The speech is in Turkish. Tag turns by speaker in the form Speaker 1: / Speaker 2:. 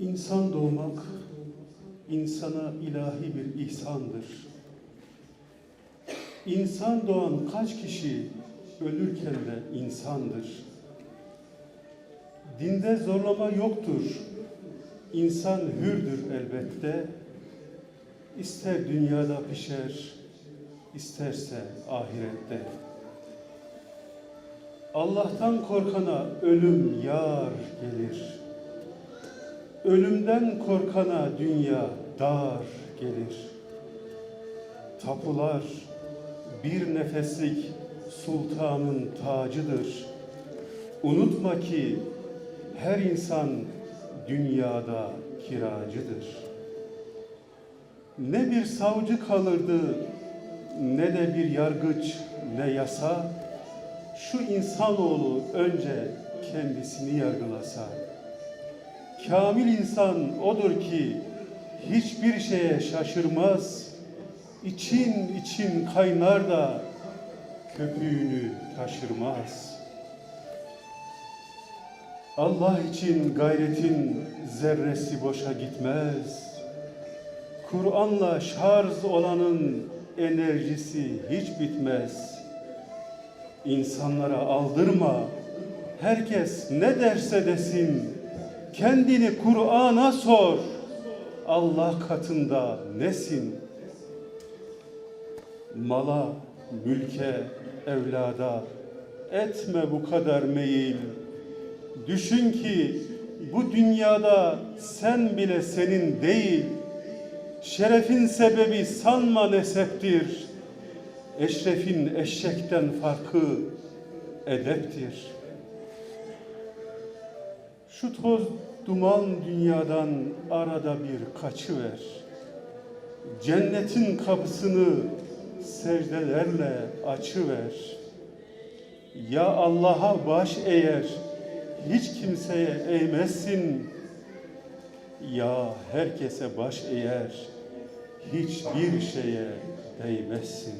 Speaker 1: İnsan doğmak insana ilahi bir ihsandır. İnsan doğan kaç kişi ölürken de insandır. Dinde zorlama yoktur. İnsan hürdür elbette. İster dünyada pişer, isterse ahirette. Allah'tan korkana ölüm yar gelir. Ölümden korkana dünya dar gelir. Tapular bir nefeslik sultanın tacıdır. Unutma ki her insan dünyada kiracıdır. Ne bir savcı kalırdı ne de bir yargıç ne yasa şu insanoğlu önce kendisini yargılasa. Kamil insan odur ki hiçbir şeye şaşırmaz, için için kaynar da köpüğünü taşırmaz. Allah için gayretin zerresi boşa gitmez. Kur'an'la şarj olanın enerjisi hiç bitmez. İnsanlara aldırma, herkes ne derse desin, kendini Kur'an'a sor, Allah katında nesin? Mala, mülke, evlada etme bu kadar meyil. Düşün ki bu dünyada sen bile senin değil. Şerefin sebebi sanma neseptir. Eşrefin eşekten farkı edeptir. Şu toz duman dünyadan arada bir kaçıver. Cennetin kapısını secdelerle açıver. Ya Allah'a baş eğer hiç kimseye eğmezsin. Ya herkese baş eğer hiçbir şeye değmezsin.